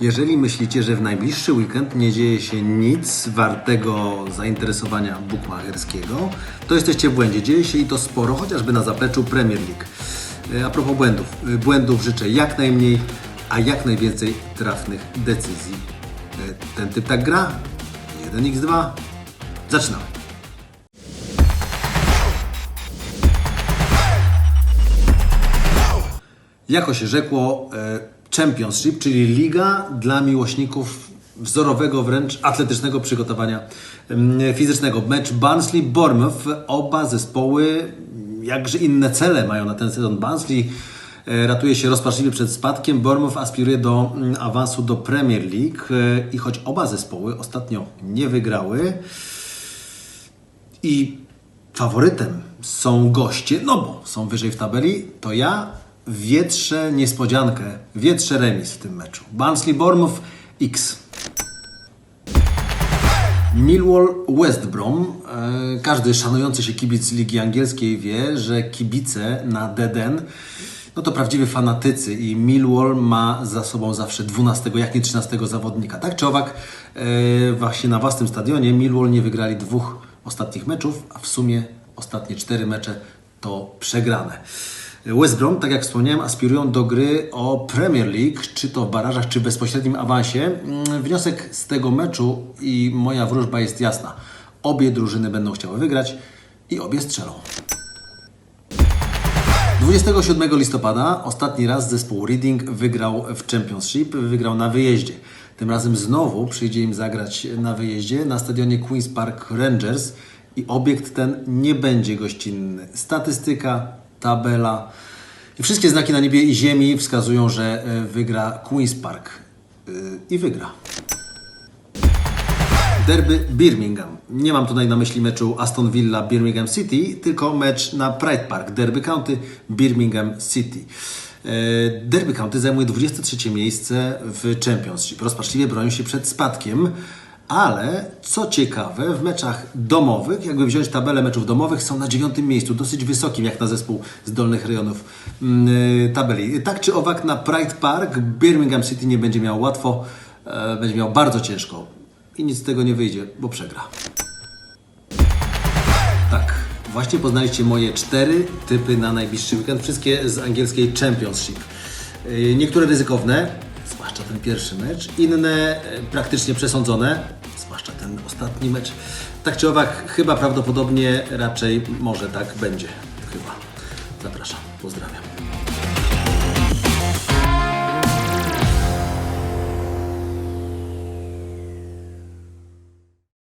Jeżeli myślicie, że w najbliższy weekend nie dzieje się nic wartego zainteresowania bukmacherskiego, to jesteście w błędzie. Dzieje się i to sporo, chociażby na zapleczu Premier League. E, A propos błędów. E, Błędów życzę jak najmniej, a jak najwięcej trafnych decyzji. E, Ten typ tak gra. 1x2. Zaczynamy. Jako się rzekło, Championship, czyli liga dla miłośników wzorowego, wręcz atletycznego przygotowania fizycznego. Mecz Barnsley-Bournemouth. Oba zespoły, jakże inne cele mają na ten sezon. Barnsley e, ratuje się rozpaczliwie przed spadkiem. Bournemouth aspiruje do mm, awansu do Premier League e, i choć oba zespoły ostatnio nie wygrały, i faworytem są goście, no bo są wyżej w tabeli, to ja wietrzę niespodziankę, wietrzę remis w tym meczu. Barnsley Bournemouth X. Millwall West Brom. E, Każdy szanujący się kibic Ligi Angielskiej wie, że kibice na Deden no to prawdziwi fanatycy i Millwall ma za sobą zawsze 12, jak nie 13 zawodnika. Tak czy owak, e, właśnie na własnym stadionie Millwall nie wygrali dwóch ostatnich meczów, a w sumie ostatnie cztery mecze to przegrane. West Brom, tak jak wspomniałem, aspirują do gry o Premier League, czy to w barażach, czy w bezpośrednim awansie. Mm, Wniosek z tego meczu i moja wróżba jest jasna. Obie drużyny będą chciały wygrać i obie strzelą. 27 listopada ostatni raz zespół Reading wygrał w Championship, wygrał na wyjeździe. Tym razem znowu przyjdzie im zagrać na wyjeździe na stadionie Queen's Park Rangers i obiekt ten nie będzie gościnny. Statystyka, tabela wszystkie znaki na niebie i ziemi wskazują, że e, wygra Queen's Park. Yy, I wygra. Derby Birmingham. Nie mam tutaj na myśli meczu Aston Villa Birmingham City, tylko mecz na Pride Park. Derby County Birmingham City. E, Derby County zajmuje 23 miejsce w Championship. Rozpaczliwie bronią się przed spadkiem, ale co ciekawe, w meczach domowych, jakby wziąć tabelę meczów domowych, są na dziewiątym miejscu, dosyć wysokim, jak na zespół z dolnych rejonów e, tabeli. Tak czy owak, na Pride Park Birmingham City nie będzie miał łatwo, e, będzie miał bardzo ciężko i nic z tego nie wyjdzie, bo przegra. Tak, właśnie poznaliście moje cztery typy na najbliższy weekend, wszystkie z angielskiej Championship. Yy, Niektóre ryzykowne, zwłaszcza ten pierwszy mecz, inne e, praktycznie przesądzone, zwłaszcza ten ostatni mecz. Tak czy owak, chyba prawdopodobnie raczej może tak będzie. Chyba. Zapraszam, pozdrawiam.